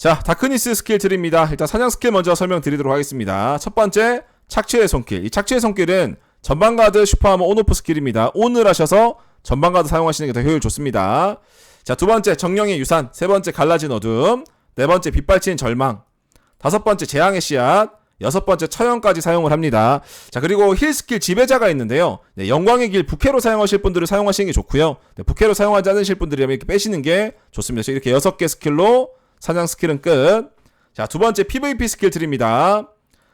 자, 다크니스 스킬 트리입니다. 일단 사냥 스킬 먼저 설명드리도록 하겠습니다. 첫 번째, 착취의 손길. 이 착취의 손길은 전방가드 슈퍼하머 온오프 스킬입니다. 온을 하셔서 전방가드 사용하시는 게 더 효율 좋습니다. 자, 두 번째, 정령의 유산. 세 번째, 갈라진 어둠. 네 번째, 빗발친 절망. 다섯 번째, 재앙의 씨앗. 여섯 번째, 처형까지 사용을 합니다. 자, 그리고 힐 스킬 지배자가 있는데요. 네, 영광의 길 부캐로 사용하실 분들은 사용하시는 게 좋고요. 네, 부캐로 사용하지 않으실 분들이라면 이렇게 빼시는 게 좋습니다. 그래서 이렇게 여섯 개 스킬로 사냥 스킬은 끝. 자, 두 번째 PVP 스킬 트리입니다.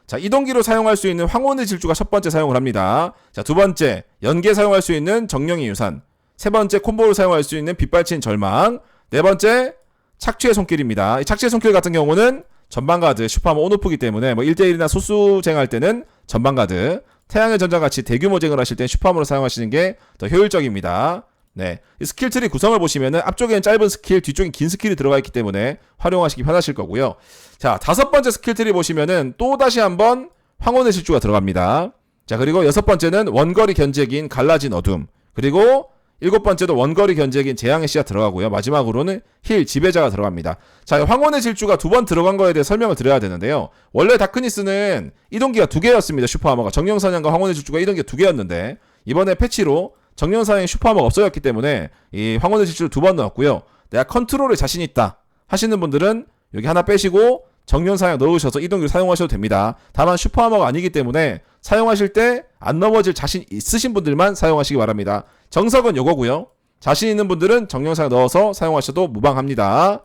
자, 이동기로 사용할 수 있는 황혼의 질주가 첫 번째 사용을 합니다. 자, 두 번째, 연계 사용할 수 있는 정령의 유산. 세 번째, 콤보로 사용할 수 있는 빗발친 절망. 네 번째, 착취의 손길입니다. 이 착취의 손길 같은 경우는 전방가드, 슈퍼하머 온오프기 때문에 뭐 1대1이나 소수쟁할 때는 전방가드, 태양의 전장 같이 대규모 쟁을 하실 땐 슈퍼하머로 사용하시는 게 더 효율적입니다. 네. 이 스킬 트리 구성을 보시면은 앞쪽에는 짧은 스킬, 뒤쪽엔 긴 스킬이 들어가 있기 때문에 활용하시기 편하실 거고요. 자, 다섯 번째 스킬 트리 보시면은 또 다시 한번 황혼의 질주가 들어갑니다. 자, 그리고 여섯 번째는 원거리 견제기인 갈라진 어둠. 그리고 일곱 번째도 원거리 견제기인 재앙의 씨앗 들어가고요. 마지막으로는 힐 지배자가 들어갑니다. 자, 황혼의 질주가 두 번 들어간 거에 대해 설명을 드려야 되는데요. 원래 다크니스는 이동기가 두 개였습니다. 슈퍼하머가 정령사냥과 황혼의 질주가 이동기가 두 개였는데 이번에 패치로 정령사냥 슈퍼하머가 없어졌기 때문에 이 황혼의 질주를 두 번 넣었고요. 내가 컨트롤에 자신 있다 하시는 분들은 여기 하나 빼시고 정령사냥 넣으셔서 이동기를 사용하셔도 됩니다. 다만 슈퍼하머가 아니기 때문에 사용하실 때 안 넘어질 자신 있으신 분들만 사용하시기 바랍니다. 정석은 요거고요. 자신 있는 분들은 정령사냥 넣어서 사용하셔도 무방합니다.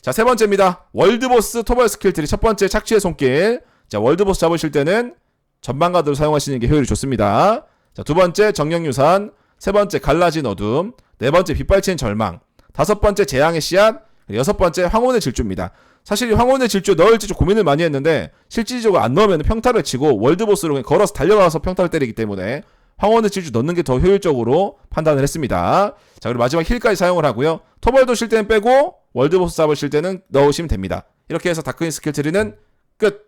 자, 세 번째입니다. 월드보스 토벌 스킬 트리 첫 번째 착취의 손길. 자, 월드보스 잡으실 때는 전방가드로 사용하시는 게 효율이 좋습니다. 자, 두 번째 정령유산, 세 번째 갈라진 어둠, 네 번째 빗발친 절망, 다섯 번째 재앙의 씨앗, 여섯 번째 황혼의 질주입니다. 사실 이 황혼의 질주 넣을지 좀 고민을 많이 했는데 실질적으로 안 넣으면 평타를 치고 월드보스로 그냥 걸어서 달려가서 평타를 때리기 때문에 황혼의 질주 넣는 게 더 효율적으로 판단을 했습니다. 자 그리고 마지막 힐까지 사용을 하고요. 토벌 도실 때는 빼고 월드보스 잡으실 때는 넣으시면 됩니다. 이렇게 해서 다크인 스킬 트리는 끝.